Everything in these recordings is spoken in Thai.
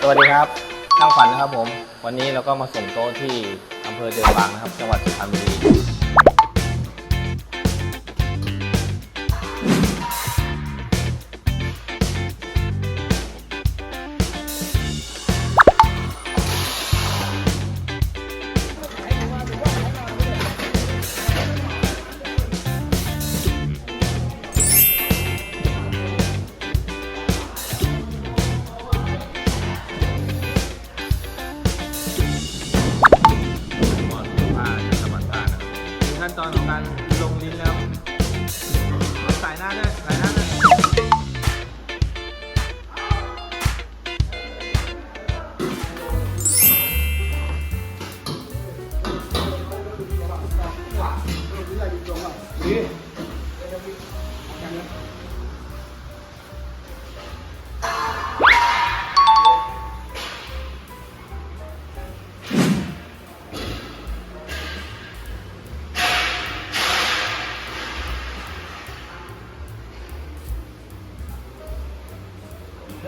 สวัสดีครับช่างฝันนะครับผม วันนี้เราก็มาส่งโต๊ะที่อำเภอเดิมบางนะครับ จังหวัดสุพรรณบุรี ถึงขั้ ส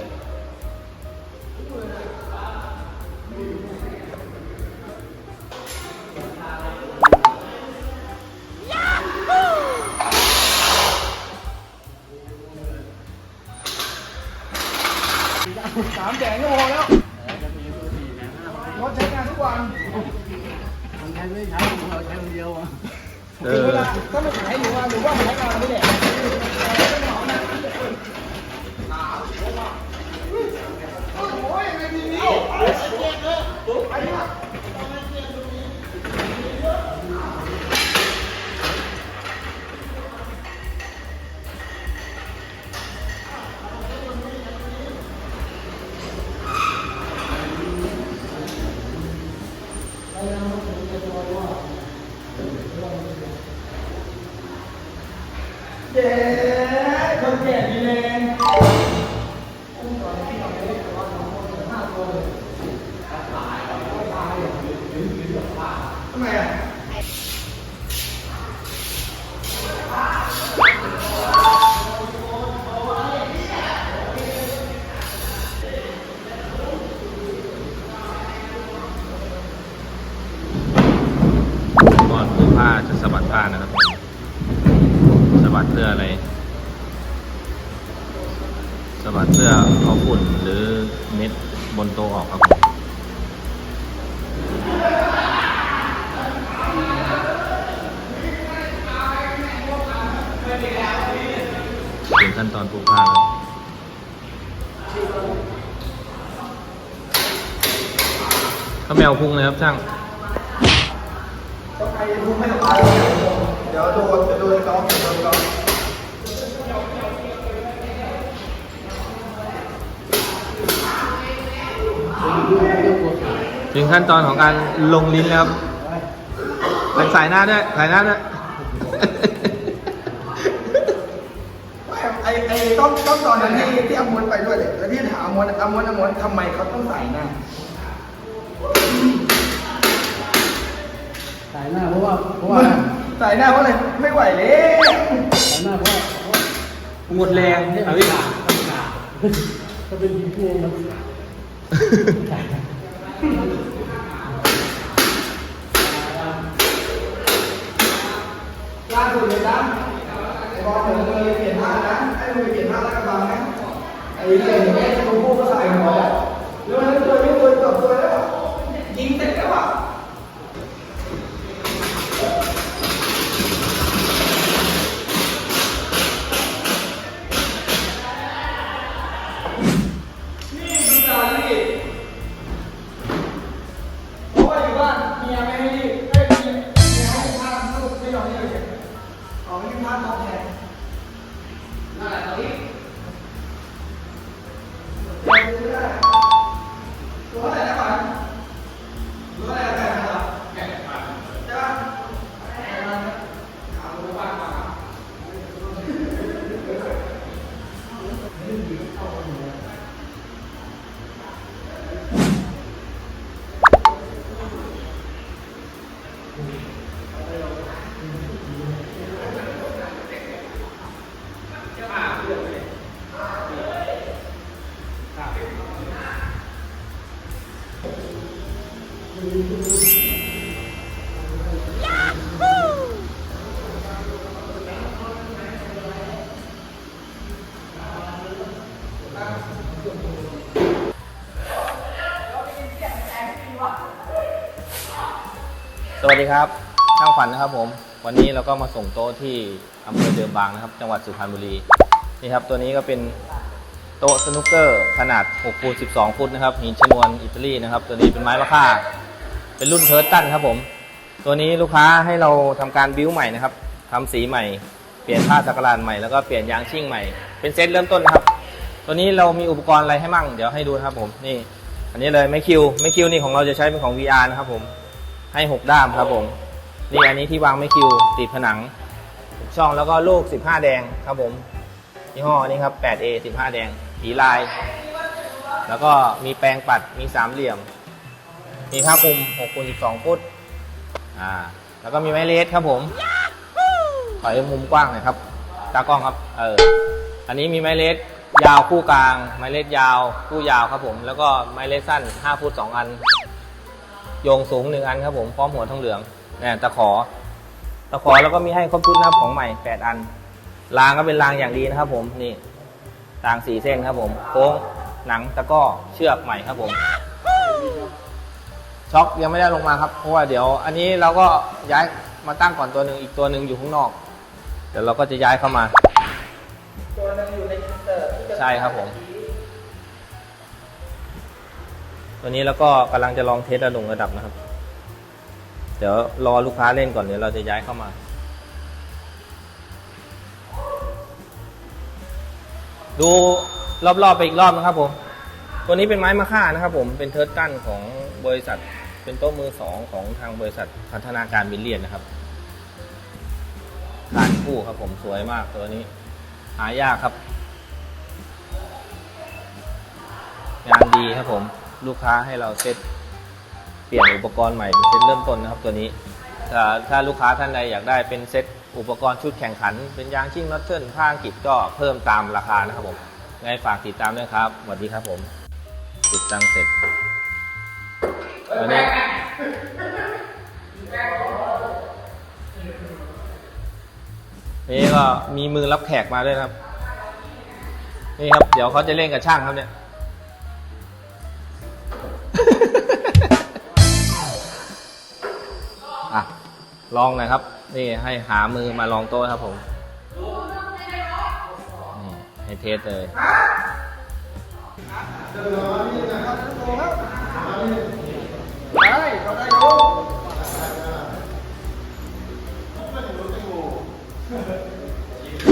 ามแสนก็พอแล้วรถใช้งานทุกวันมันใช้ไม่ใช้เราใช้คนเดียวอะเอถึงอเวลาก็ไม่ขายหรือว่าหรือว่ามันใช้งานไม่ได้โอ้ยไม่มี ทำไมอะ งขั้นตอนผูกผ้าแล้วข้าวแมวพุงเลยครับช่างใครรู้ไม่ต้องไปเดี๋ยวโดนจะโดนกองโดนกองถึงขั้นตอนของการลงลิ้นแล้วครับใส่หน้าด้วยใส่หน้าด้วย อ้ไอ้ต้องต้องตอนนั้นที่ที่อมวนไปด้วยเลยแล้วที่ถามอมวนอมวนอมวนทำไมเขาต้องใส่หน้าสายหน้าเพราะว่าเพราะว่าใส่หน้าเพราะอะไรไม่ไหวเลยสายหน้าเพราะว่าเพราะว่าหมดแรงให้เอามันพี่ขาดมันขาดถ้าเป็นทีมพวงมัน còn những nó có thể là tới สวัสดีครับช่างฝันนะครับผม วันนี้เราก็มาส่งโต๊ะที่อำเภอเดิมบางนะครับ จังหวัดสุพรรณบุรี นี่ครับ ตัวนี้ก็เป็นโต๊ะสนุกเกอร์ขนาด6คูณ12 ฟุตนะครับ หินชนวนอิตาลีนะครับ ตัวนี้เป็นไม้มะค่า เป็นรุ่นเทิร์ตตันครับผม ตัวนี้ลูกค้าให้เราทำการบิ้วใหม่นะครับทำสีใหม่ เปลี่ยนผ้าสักรานใหม่ แล้วก็เปลี่ยนยางชิ่งใหม่ เป็นเซตเริ่มต้นนะครับ ตัวนี้เรามีอุปกรณ์อะไรให้มั่ง เดี๋ยวให้ดูครับผม นี่ อันนี้เลยไม่คิวไม่คิวนี่ของเราจะใช้เป็นของ VR นะครับผม ให้หกด้ามครับผม นี่อันนี้ที่วางไม่คิวติดผนังช่องแล้วก็ลูก 15 แดงครับผมยี่ห้อนี้ครับ 8A 15 แดงสีลาย แล้วก็มีแปรงปัดมีสามเหลี่ยม มีผ้าคลุม6คูณ12 ฟุต อ่า แล้วก็มีไม้เลสครับผม ถอยมุมกว้างหน่อยครับ ตากล้องครับ เออ อันนี้มีไม้เลสยาวคู่กลาง ไม้เลสยาวคู่ยาวครับผม แล้วก็ไม้เลสสั้น 5 ฟุต 2 อัน โยงสูงหนึ่งอันครับผม พร้อมหัวทองเหลืองเนี่ยตะขอ ตะขอแล้วก็มีให้ครบชุดนะครับของใหม่ 8 อัน รางก็เป็นรางอย่างดีนะครับผม นี่ รางสี่เส้นครับผม โค้ง หนัง ตะก้อ เชือกใหม่ครับผม ช็อคยังไม่ได้ลงมาครับ เพราะว่าเดี๋ยวอันนี้เราก็ย้ายมาตั้งก่อนตัวหนึ่งอีกตัวหนึ่งอยู่ข้างนอก เดี๋ยวเราก็จะย้ายเข้ามา ตัวนึงอยู่ในอินเตอร์ที่จะใช่ครับผม ตัวนี้แล้วก็กำลังจะลองเทสระดับระดับนะครับ เดี๋ยวรอลูกค้าเล่นก่อนเดี๋ยวเราจะย้ายเข้ามา ดูรอบๆไปอีกรอบนะครับผม ตัวนี้เป็นไม้มะค่านะครับผมเป็นเทิร์ดกั้นของบริษัท เป็นโต๊ะมือสองของทางบริษัทพัฒนาการบิลเลียนนะครับการคู่ครับผมสวยมากตัวนี้ หายากครับ งานดีครับผมลูกค้าให้เราเซตเปลี่ยนอุปกรณ์ใหม่เป็นเซตเริ่มต้นนะครับตัวนี้ถ้าถ้าลูกค้าท่านใดอยากได้เป็นเซตอุปกรณ์ชุดแข่งขัน เป็นยางชิ่งน็อตเทิลผ้าอังกฤษก็เพิ่มตามราคานะครับผมไงฝากติดตามด้วยครับสวัสดีครับผมติดตั้งเสร็จวันนี้ นี่ก็มีมือรับแขกมาด้วยครับ นี่ครับ เดี๋ยวเขาจะเล่นกับช่างครับเนี่ย อะ ลองน่อยครับ นี่ให้หามือมาลองโต๊ะครับผมนี่ให้เทสเลยได้เขาได้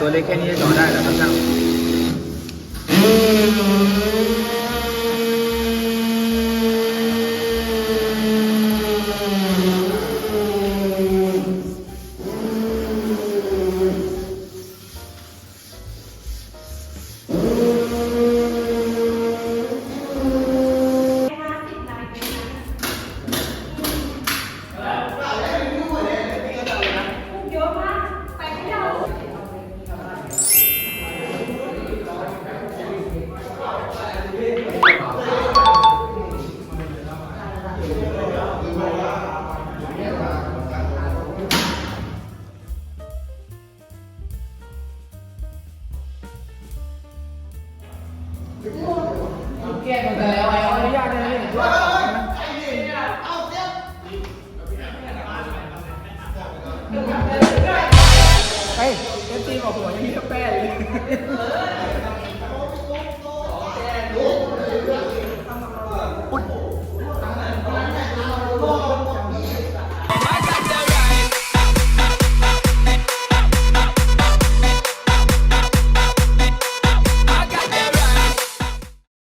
ตัวเล็กแค่นี้จะเจาะได้แล้วครับช่าง ก้กันไปแล้วไอ้ขออนุากที่าเฮ้ยเอฟซีบอกหัวยังมีแป้เลย